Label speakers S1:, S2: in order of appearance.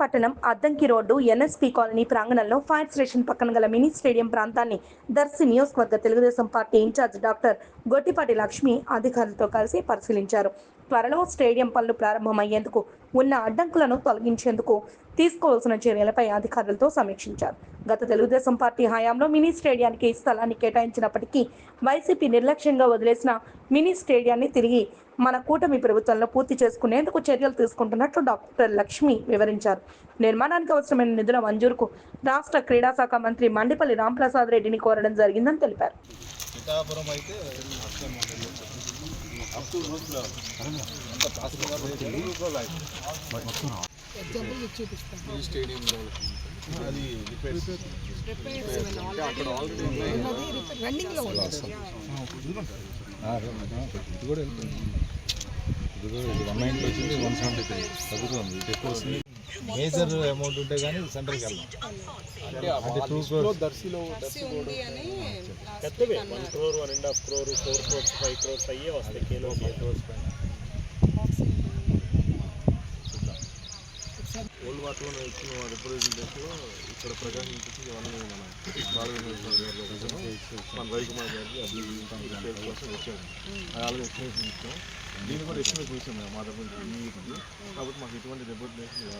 S1: పట్టణం Addanki road NSP colony ప్రాంగణంలో fire station పక్కన గల మినీ స్టేడియం ప్రాంతాన్ని దర్శి నియోజకవర్గ Telugu Desam party incharge doctor Gottipati Lakshmi అధికారులతో కలిసి పరిశీలించారు. త్వరలో స్టేడియం పనులు ప్రారంభమయ్యేందుకు ఉన్న అడ్డంకులను తొలగించేందుకు తీసుకోవాల్సిన చర్యలపై అధికారులతో సమీక్షించారు. గత తెలుగుదేశం పార్టీ హయాంలో మినీ స్టేడియానికి స్థలాన్ని కేటాయించినప్పటికీ వైసీపీ నిర్లక్ష్యంగా వదిలేసిన మినీ స్టేడియాన్ని తిరిగి మన కూటమి ప్రభుత్వంలో పూర్తి చేసుకునేందుకు చర్యలు తీసుకుంటున్నట్లు డాక్టర్ లక్ష్మి వివరించారు. నిర్మాణానికి అవసరమైన నిధుల మంజూరుకు రాష్ట్ర క్రీడా శాఖ మంత్రి మండిపల్లి రాంప్రసాద్ రెడ్డిని కోరడం జరిగిందని తెలిపారు.
S2: పిఠాపురం అయితే ఈ స్టేడియంలో అది అక్కడ
S3: ఇది కూడా వెళ్తుంది. ఇది వచ్చింది వన్ సెవెంటీ త్రీ తగ్గుతుంది. ఎక్కువ వస్తుంది. మేజర్ అమౌంట్ ఉంటే కానీ సెంటర్కి వెళ్ళాం
S2: అంటే దర్శిలో
S4: పెద్దవే one crore one and half crore four crores five crores అయ్యే వస్తాయి కేలో
S2: ఓల్డ్ వాటర్లో ఇచ్చిన రిప్రజెంటేషన్ ఇక్కడ ప్రకాశం ఇవన్నీ మన. మన రవికుమార్ గారికి రిపేర్ కోసం అది ఆల్రెడీ ఎస్టిమేషన్ ఇచ్చాం దీన్ని కూడా ఇచ్చాం మేము మా దగ్గర. కాబట్టి మాకు ఎటువంటి రిప్రజెంటేషన్